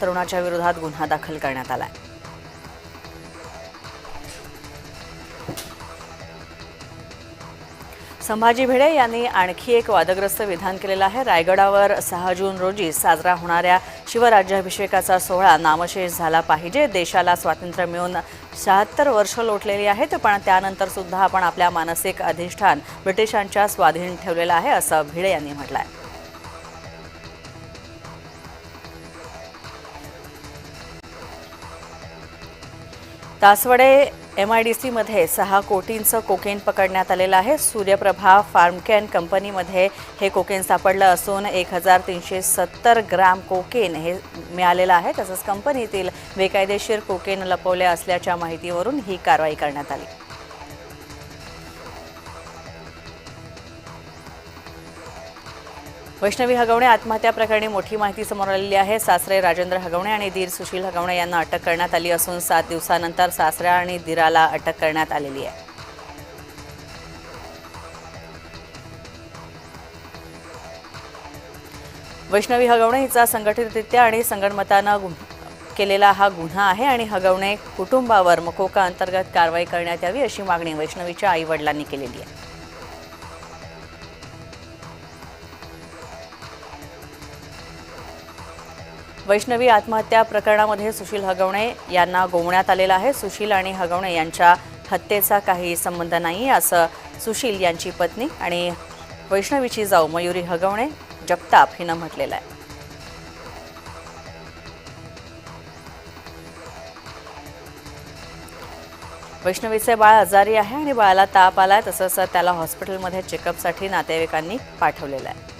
तरुणाच्या विरोधात गुन्हा दाखल करण्यात आलाय. संभाजी भिडे यांनी आणखी एक वादग्रस्त विधान केलेलं आहे. रायगडावर सहा जून रोजी साजरा होणाऱ्या शिवराज्याभिषेकाचा सोहळा नामशेष झाला पाहिजे. देशाला स्वातंत्र्य मिळून शहात्तर वर्ष लोटलेली आहेत पण त्यानंतर सुद्धा आपण आपल्या मानसिक अधिष्ठान ब्रिटिशांच्या स्वाधीन ठेवलेलं आहे असं भिडे यांनी म्हटलं आहे तासवडे एम आय डी सीमध्ये सहा कोटींचं कोकेन पकडण्यात आलेलं आहे. सूर्यप्रभा फार्मकॅन कंपनीमध्ये हे कोकेन सापडलं असून एक हजार तीनशे सत्तर ग्रॅम कोकेन हे मिळालेलं आहे. तसंच कंपनीतील बेकायदेशीर कोकेन लपवले असल्याच्या माहितीवरून ही कारवाई करण्यात आली. वैष्णवी हगवणे आत्महत्या प्रकरणी मोठी माहिती समोर आलेली आहे. सासरे राजेंद्र हगवणे आणि दीर सुशील हगवणे यांना अटक करण्यात आली असून सात दिवसानंतर सासऱ्या आणि दीराला अटक करण्यात आलेली आहे. वैष्णवी हगवणे हिचा संघटितरित्या आणि संगणमतानं गुन्हा केलेला हा गुन्हा आहे आणि हगवणे कुटुंबावर मकोका अंतर्गत कारवाई करण्यात यावी अशी मागणी वैष्णवीच्या आई वडिलांनी केलेली आहे. वैष्णवी आत्महत्या प्रकरणामध्ये सुशील हगवणे यांना गोवण्यात आलेलं आहे. सुशील आणि हगवणे यांच्या हत्येचा काही संबंध नाही असं सुशील यांची पत्नी आणि वैष्णवीची जाऊ मयुरी हगवणे जगताप हिनं म्हटलेलं आहे. वैष्णवीचे बाळ आजारी आहे आणि बाळाला ताप आलाय तसंच त्याला हॉस्पिटलमध्ये चेकअपसाठी नातेवाईकांनी पाठवलेलं आहे.